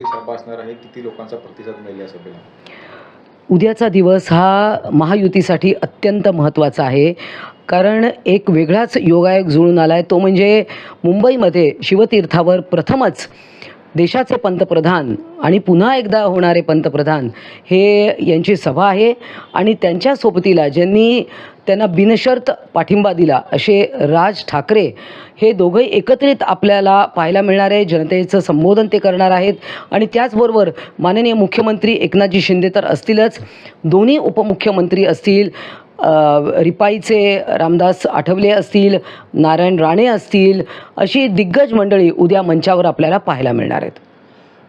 असणार आहे किती लोकांचा प्रतिसाद मिळेल या सभेला? उद्याचा दिवस हा महायुतीसाठी अत्यंत महत्त्वाचा आहे. कारण एक वेगळाच योगायोग जुळून आला आहे तो म्हणजे मुंबईमध्ये शिवतीर्थावर प्रथमच देशाचे पंतप्रधान आणि पुन्हा एकदा होणारे पंतप्रधान हे यांची सभा आहे. आणि त्यांच्या सोबतीला ज्यांनी त्यांना बिनशर्त पाठिंबा दिला असे राज ठाकरे हे दोघंही एकत्रित आपल्याला पाहायला मिळणार आहे. जनतेचं संबोधन ते करणार आहेत. आणि त्याचबरोबर माननीय मुख्यमंत्री एकनाथजी शिंदे तर असतीलच. दोन्ही उपमुख्यमंत्री असतील. रिपाईचे रामदास आठवले असतील नारायण राणे असतील अशी दिग्गज मंडळी उद्या मंचावर आपल्याला पाहायला मिळणार आहेत.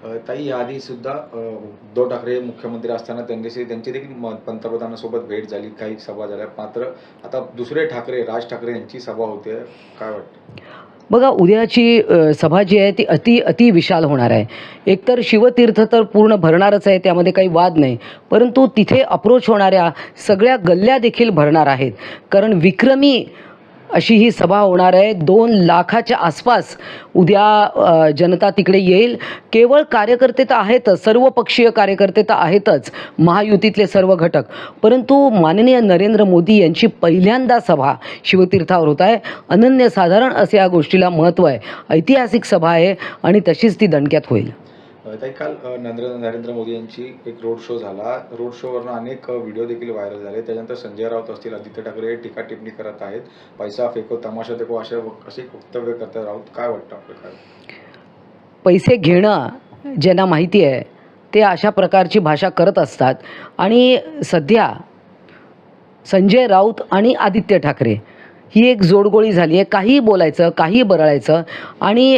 ताई आधीसुद्धा उद्धव ठाकरे मुख्यमंत्री असताना त्यांच्याशी त्यांची देखील म- पंतप्रधानासोबत भेट झाली काही सभा झाल्या. मात्र आता दुसरे ठाकरे राज ठाकरे यांची सभा होते. काय वाटतं? बघा उद्याची सभा जी आहे ती अति अति विशाल होणार आहे. एकतर शिवतीर्थ तर पूर्ण भरणारच आहे त्यामध्ये काही वाद नाही. परंतु तिथे अप्रोच होणाऱ्या सगळ्या गल्ल्या देखील भरणार आहेत. कारण विक्रमी अशी ही सभा होणार आहे. दोन लाखाच्या आसपास उद्या जनता तिकडे येईल. केवळ कार्यकर्ते तर आहेतच सर्व पक्षीय कार्यकर्ते तर आहेतच महायुतीतले सर्व घटक. परंतु माननीय नरेंद्र मोदी यांची पहिल्यांदा सभा शिवतीर्थावर होत आहे. अनन्यसाधारण असे या गोष्टीला महत्त्व आहे. ऐतिहासिक सभा आहे आणि तशीच ती दणक्यात होईल. ताई काल नरेंद्र नरेंद्र मोदी यांची एक रोड शो झाला. रोड शोवरनं अनेक व्हिडिओ देखील व्हायरल झाले. त्याच्यानंतर संजय राऊत असतील आदित्य ठाकरे टीका टिप्पणी करत आहेत. पैसा फेको तमाशा देखो असे असे वक्तव्य करतात राऊत. काय वाटतं आपलं काय? पैसे घेणं ज्यांना माहिती आहे ते अशा प्रकारची भाषा करत असतात. आणि सध्या संजय राऊत आणि आदित्य ठाकरे ही एक जोडगोळी झाली आहे. काहीही बोलायचं काहीही बरळायचं. आणि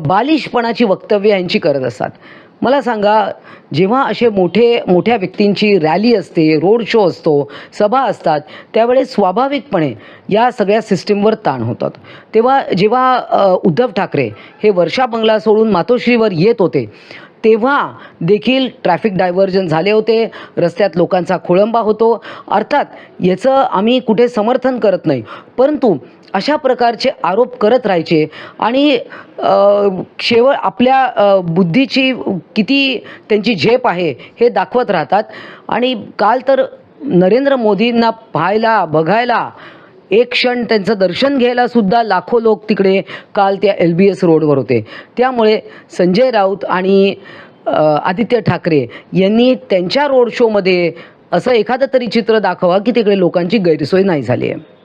बालिशपणाची वक्तव्य यांची करत असतात. मला सांगा जेव्हा असे मोठे मोठ्या व्यक्तींची रॅली असते रोड शो असतो सभा असतात त्यावेळेस स्वाभाविकपणे या सगळ्या सिस्टीमवर ताण होतात. तेव्हा जेव्हा उद्धव ठाकरे हे वर्षा बंगला सोडून मातोश्रीवर येत होते तेव्हा देखील ट्रॅफिक डायव्हर्जन झाले होते रस्त्यात लोकांचा खोळंबा होतो. अर्थात याचं आम्ही कुठे समर्थन करत नाही. परंतु अशा प्रकारचे आरोप करत राहायचे. आणि शेवळ आपल्या बुद्धीची किती त्यांची झेप आहे हे दाखवत राहतात. आणि काल तर नरेंद्र मोदींना पाहायला बघायला एक क्षण त्यांचं दर्शन घ्यायला सुद्धा लाखो लोक तिकडे काल त्या एल बी एस रोडवर होते. त्यामुळे संजय राऊत आणि आदित्य ठाकरे यांनी त्यांच्या रोड शोमध्ये असं एखादं तरी चित्र दाखवा की तिकडे लोकांची गैरसोय नाही झाली आहे.